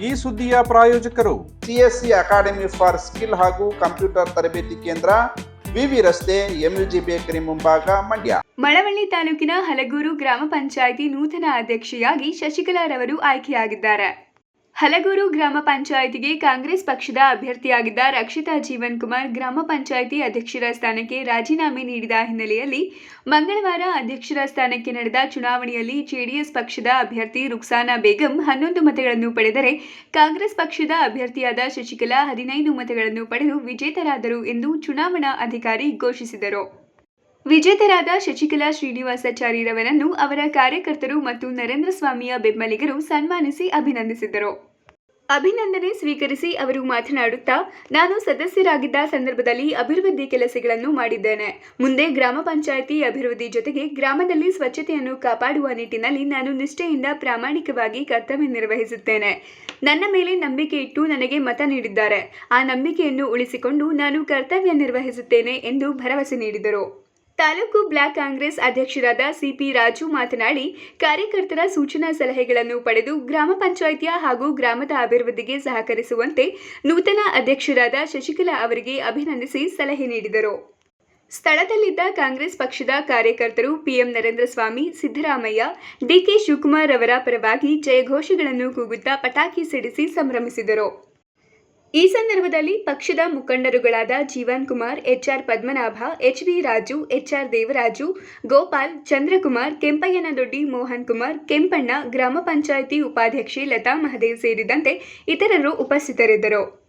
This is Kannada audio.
ಈ ಸುದ್ದಿಯ ಪ್ರಾಯೋಜಕರು ಸಿಎಸ್ಸಿ ಅಕಾಡೆಮಿ ಫಾರ್ ಸ್ಕಿಲ್ ಹಾಗೂ ಕಂಪ್ಯೂಟರ್ ತರಬೇತಿ ಕೇಂದ್ರ ವಿವಿ ರಸ್ತೆ ಎಂಯುಜಿ ಬೇಕರಿ ಮುಂಭಾಗ ಮಂಡ್ಯ. ಮಳವಳ್ಳಿ ತಾಲೂಕಿನ ಹಲಗೂರು ಗ್ರಾಮ ಪಂಚಾಯಿತಿ ನೂತನ ಅಧ್ಯಕ್ಷೆಯಾಗಿ ಶಶಿಕಲಾರವರು ಆಯ್ಕೆಯಾಗಿದ್ದಾರೆ. ಹಲಗೂರು ಗ್ರಾಮ ಪಂಚಾಯಿತಿಗೆ ಕಾಂಗ್ರೆಸ್ ಪಕ್ಷದ ಅಭ್ಯರ್ಥಿಯಾಗಿದ್ದ ರಕ್ಷಿತಾ ಜೀವನ್ ಕುಮಾರ್ ಗ್ರಾಮ ಪಂಚಾಯಿತಿ ಅಧ್ಯಕ್ಷರ ಸ್ಥಾನಕ್ಕೆ ರಾಜೀನಾಮೆ ನೀಡಿದ ಹಿನ್ನೆಲೆಯಲ್ಲಿ ಮಂಗಳವಾರ ಅಧ್ಯಕ್ಷರ ಸ್ಥಾನಕ್ಕೆ ನಡೆದ ಚುನಾವಣೆಯಲ್ಲಿ ಜೆಡಿಎಸ್ ಪಕ್ಷದ ಅಭ್ಯರ್ಥಿ ರುಕ್ಸಾನಾ ಬೇಗಂ ಹನ್ನೊಂದು ಮತಗಳನ್ನು ಪಡೆದರೆ ಕಾಂಗ್ರೆಸ್ ಪಕ್ಷದ ಅಭ್ಯರ್ಥಿಯಾದ ಶಶಿಕಲಾ ಹದಿನೈದು ಮತಗಳನ್ನು ಪಡೆದು ವಿಜೇತರಾದರು ಎಂದು ಚುನಾವಣಾ ಅಧಿಕಾರಿ ಘೋಷಿಸಿದರು. ವಿಜೇತರಾದ ಶಶಿಕಲಾ ಶ್ರೀನಿವಾಸಾಚಾರ್ಯರವರನ್ನು ಅವರ ಕಾರ್ಯಕರ್ತರು ಮತ್ತು ನರೇಂದ್ರ ಸ್ವಾಮಿಯ ಬೆಂಬಲಿಗರು ಸನ್ಮಾನಿಸಿ ಅಭಿನಂದಿಸಿದರು. ಅಭಿನಂದನೆ ಸ್ವೀಕರಿಸಿ ಅವರು ಮಾತನಾಡುತ್ತಾ, ನಾನು ಸದಸ್ಯರಾಗಿದ್ದ ಸಂದರ್ಭದಲ್ಲಿ ಅಭಿವೃದ್ಧಿ ಕೆಲಸಗಳನ್ನು ಮಾಡಿದ್ದೇನೆ. ಮುಂದೆ ಗ್ರಾಮ ಪಂಚಾಯಿತಿ ಅಭಿವೃದ್ಧಿ ಜೊತೆಗೆ ಗ್ರಾಮದಲ್ಲಿ ಸ್ವಚ್ಛತೆಯನ್ನು ಕಾಪಾಡುವ ನಿಟ್ಟಿನಲ್ಲಿ ನಾನು ನಿಷ್ಠೆಯಿಂದ ಪ್ರಾಮಾಣಿಕವಾಗಿ ಕರ್ತವ್ಯ ನಿರ್ವಹಿಸುತ್ತೇನೆ. ನನ್ನ ಮೇಲೆ ನಂಬಿಕೆ ಇಟ್ಟು ನನಗೆ ಮತ ನೀಡಿದ್ದಾರೆ. ಆ ನಂಬಿಕೆಯನ್ನು ಉಳಿಸಿಕೊಂಡು ನಾನು ಕರ್ತವ್ಯ ನಿರ್ವಹಿಸುತ್ತೇನೆ ಎಂದು ಭರವಸೆ ನೀಡಿದರು. ತಾಲೂಕು ಬ್ಲಾಕ್ ಕಾಂಗ್ರೆಸ್ ಅಧ್ಯಕ್ಷರಾದ ಸಿಪಿ ರಾಜು ಮಾತನಾಡಿ, ಕಾರ್ಯಕರ್ತರ ಸೂಚನಾ ಸಲಹೆಗಳನ್ನು ಪಡೆದು ಗ್ರಾಮ ಪಂಚಾಯಿತಿಯ ಹಾಗೂ ಗ್ರಾಮದ ಅಭಿವೃದ್ಧಿಗೆ ಸಹಕರಿಸುವಂತೆ ನೂತನ ಅಧ್ಯಕ್ಷರಾದ ಶಶಿಕಲಾ ಅವರಿಗೆ ಅಭಿನಂದಿಸಿ ಸಲಹೆ ನೀಡಿದರು. ಸ್ಥಳದಲ್ಲಿದ್ದ ಕಾಂಗ್ರೆಸ್ ಪಕ್ಷದ ಕಾರ್ಯಕರ್ತರು ಪಿಎಂ ನರೇಂದ್ರ ಸ್ವಾಮಿ, ಸಿದ್ದರಾಮಯ್ಯ ಡಿಕೆ ಶಿವಕುಮಾರ್ ಅವರ ಪರವಾಗಿ ಜಯಘೋಷಗಳನ್ನು ಕೂಗುತ್ತಾ ಪಟಾಕಿ ಸಿಡಿಸಿ ಸಂಭ್ರಮಿಸಿದರು. ಈ ಸಂದರ್ಭದಲ್ಲಿ ಪಕ್ಷದ ಮುಖಂಡರುಗಳಾದ Jeevan Kumar, HR Padmanabha HV Raju HR Devaraju, Gopal, Chandrakumar, Kempayyanadoddi, Mohan Kumar, Kempanna, ಗ್ರಾಮ ಪಂಚಾಯಿತಿ ಉಪಾಧ್ಯಕ್ಷೆ ಲತಾ ಮಹದೇವ್ ಸೇರಿದಂತೆ ಇತರರು ಉಪಸ್ಥಿತರಿದ್ದರು.